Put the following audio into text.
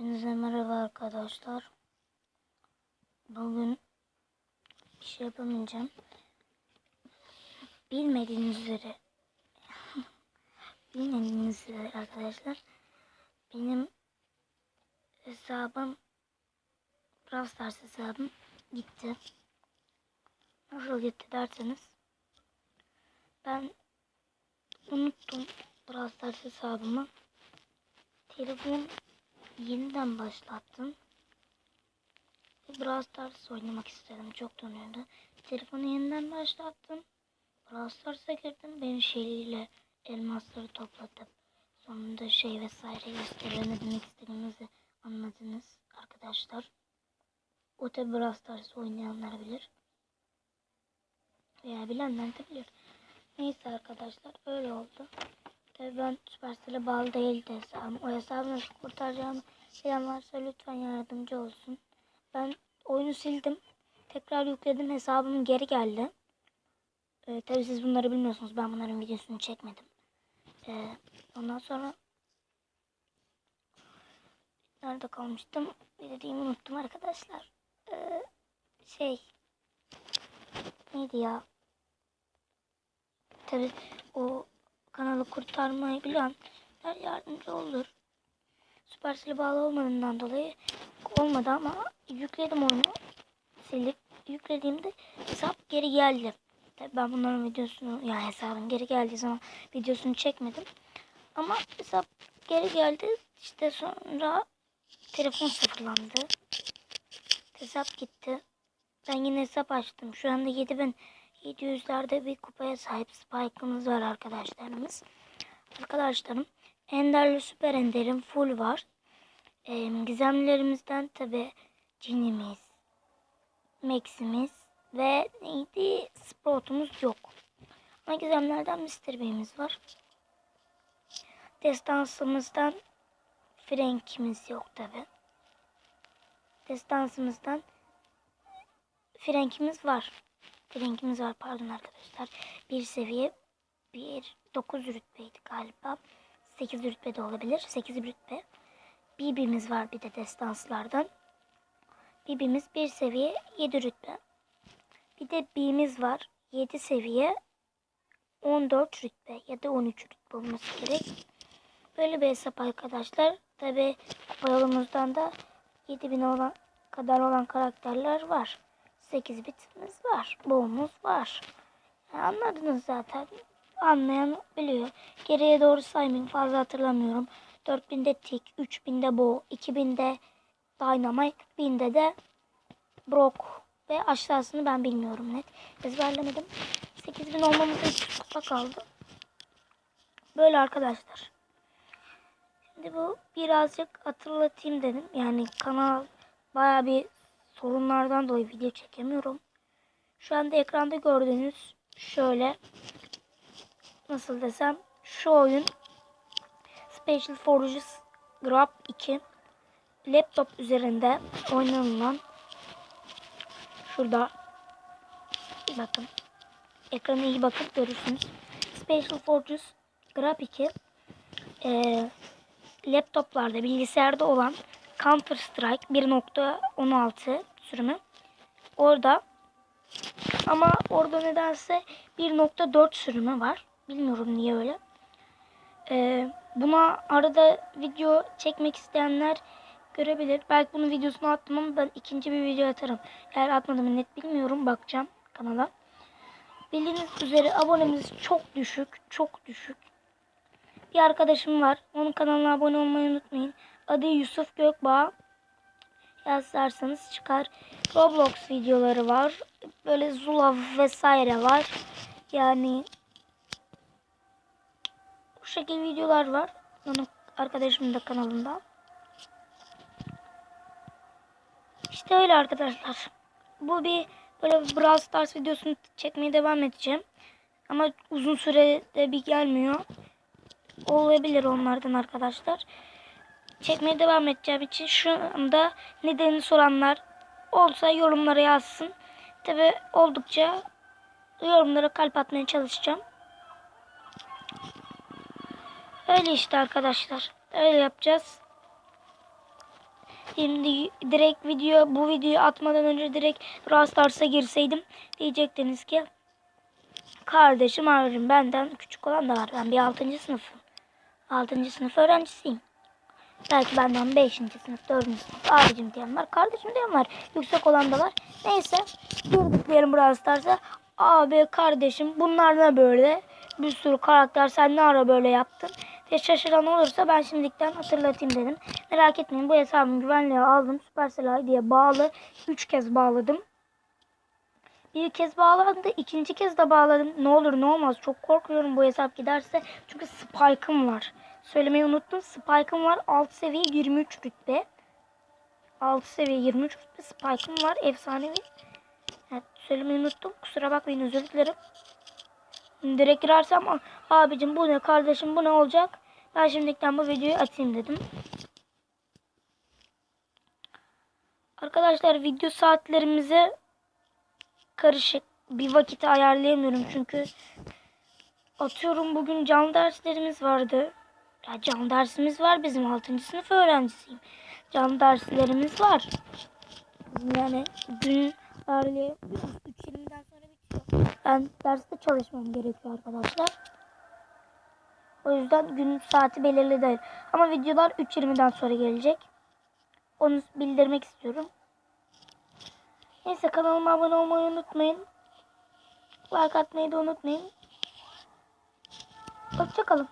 Hepinize merhaba arkadaşlar. Bugün bir şey yapamayacağım. Bilmediğiniz üzere bilmediğiniz üzere arkadaşlar benim hesabım Brawl Stars hesabım gitti. Nasıl gitti derseniz ben unuttum Brawl Stars hesabımı. Telefon yeniden başlattım. Brawl Stars oynamak istedim. Çok dönüyordu. Telefonu yeniden başlattım. Brawl Stars'a girdim. Ben şeyiyle elmasları topladım. Sonunda şey vesaire gösteriyor. Ne demek istediğimizi anladınız arkadaşlar. O tabi Brawl Stars oynayanlar bilir. Veya bilenler de bilir. Neyse arkadaşlar öyle oldu. Tabii ben Supercell'e bağlı değildi hesabım. O hesabı nasıl kurtaracağımı bilen varsa lütfen yardımcı olsun. Ben oyunu sildim. Tekrar yükledim. Hesabım geri geldi. Ee, tabii siz bunları bilmiyorsunuz. Ben bunların videosunu çekmedim. Ee, ondan sonra nerede kalmıştım? Bir dediğimi unuttum arkadaşlar. Ee, şey neydi ya? Tabii o kanalı kurtarmayı bilenler yardımcı olur. Supercell'e bağlı olmadığından dolayı olmadı ama yükledim oyunu. Silip yüklediğimde hesap geri geldi. Tabii ben bunların videosunu yani hesabın geri geldiği zaman videosunu çekmedim. Ama hesap geri geldi. İşte sonra telefon sıfırlandı. Hesap gitti. Ben yine hesap açtım. Şu anda 7700'lerde bir kupaya sahip Spike'ımız var arkadaşlarımız. Arkadaşlarım Ender'le Süper Ender'in full var. Ee, gizemlerimizden tabi Cinimiz, Max'imiz ve neydi Sprout'umuz yok. Ama gizemlerden Mr. B'miz var. Destansımızdan Frank'imiz yok tabi. Destansımızdan Frank'imiz var. Frank'imiz var pardon arkadaşlar. Bir seviye bir 9 rütbeydi galiba. 8 rütbe de olabilir. 8 rütbe. Bibi'miz var bir de destanslardan. Bibi'miz bir seviye 7 rütbe. Bir de B'miz var. 7 seviye 14 rütbe ya da 13 rütbe olması gerek. Böyle bir hesap arkadaşlar. Tabi kupa yolumuzdan da 7000 olan kadar olan karakterler var. 8 bitimiz var. Boğumuz var. Anladınız zaten. Anlayan biliyor. Geriye doğru saymayın. Fazla hatırlamıyorum. 4000'de Tick, 3000'de Bo, 2000'de Dynamite, 1000'de de Brock ve aşağısını ben bilmiyorum net. Ezberlemedim. 8000 olmamıza 300 kupa kaldı. Böyle arkadaşlar. Şimdi bu birazcık hatırlatayım dedim. Yani kanal baya bir sorunlardan dolayı video çekemiyorum. Şu anda ekranda gördüğünüz şöyle nasıl desem şu oyun Special Forces Grab 2 laptop üzerinde oynanılan şurada bakın ekrana iyi bakıp görürsünüz. Special Forces Grab 2 e, laptoplarda bilgisayarda olan Counter Strike 1.16 sürümü orada ama orada nedense 1.4 sürümü var. Bilmiyorum niye öyle. Ee, buna arada video çekmek isteyenler görebilir. Belki bunun videosunu attım ama ben ikinci bir video atarım. Eğer atmadım net bilmiyorum. Bakacağım kanala. Bildiğiniz üzere abonemiz çok düşük. Çok düşük. Bir arkadaşım var. Onun kanalına abone olmayı unutmayın. Adı Yusuf Gökbağ. Yazarsanız çıkar. Roblox videoları var. Böyle Zula vesaire var. Yani bu şekilde videolar var. Onun arkadaşımın da kanalında. İşte öyle arkadaşlar. Bu bir böyle Brawl Stars videosunu çekmeye devam edeceğim. Ama uzun sürede bir gelmiyor. Olabilir onlardan arkadaşlar. Çekmeye devam edeceğim için şu anda nedenini soranlar olsa yorumlara yazsın. Tabi oldukça yorumlara kalp atmaya çalışacağım. Öyle işte arkadaşlar. Öyle yapacağız. Şimdi direkt video bu videoyu atmadan önce direkt Brawl Stars'a girseydim diyecektiniz ki kardeşim abicim benden küçük olan da var. Ben bir 6. sınıfım. 6. sınıf öğrencisiyim. Belki benden 5. sınıf, 4. sınıf abicim diyen var. Kardeşim diyen var. Yüksek olan da var. Neyse girdik diyelim Brawl Stars'a. Abi kardeşim bunlar ne böyle? Bir sürü karakter sen ne ara böyle yaptın? diye şaşıran olursa ben şimdilikten hatırlatayım dedim. Merak etmeyin bu hesabımı güvenliğe aldım. Supercell diye bağlı. 3 kez bağladım. Bir kez bağlandı. ikinci kez de bağladım. Ne olur ne olmaz. Çok korkuyorum bu hesap giderse. Çünkü Spike'ım var. Söylemeyi unuttum. Spike'ım var. Alt seviye 23 rütbe. 6 seviye 23 rütbe Spike'ım var. Efsanevi. Evet, söylemeyi unuttum. Kusura bakmayın özür dilerim. Direkt girersem "Aa, abicim bu ne kardeşim bu ne olacak? Ben şimdilikten bu videoyu açayım dedim. Arkadaşlar video saatlerimizi karışık bir vakit ayarlayamıyorum çünkü atıyorum bugün can derslerimiz vardı. Ya can dersimiz var bizim 6. sınıf öğrencisiyim. Can derslerimiz var. Yani gün ayarlayamıyorum. 3.20'den sonra bitiyor. Ben derste çalışmam gerekiyor arkadaşlar. O yüzden günün saati belirli değil. Ama videolar 3.20'den sonra gelecek. Onu bildirmek istiyorum. Neyse kanalıma abone olmayı unutmayın. Like atmayı da unutmayın. Hoşçakalın.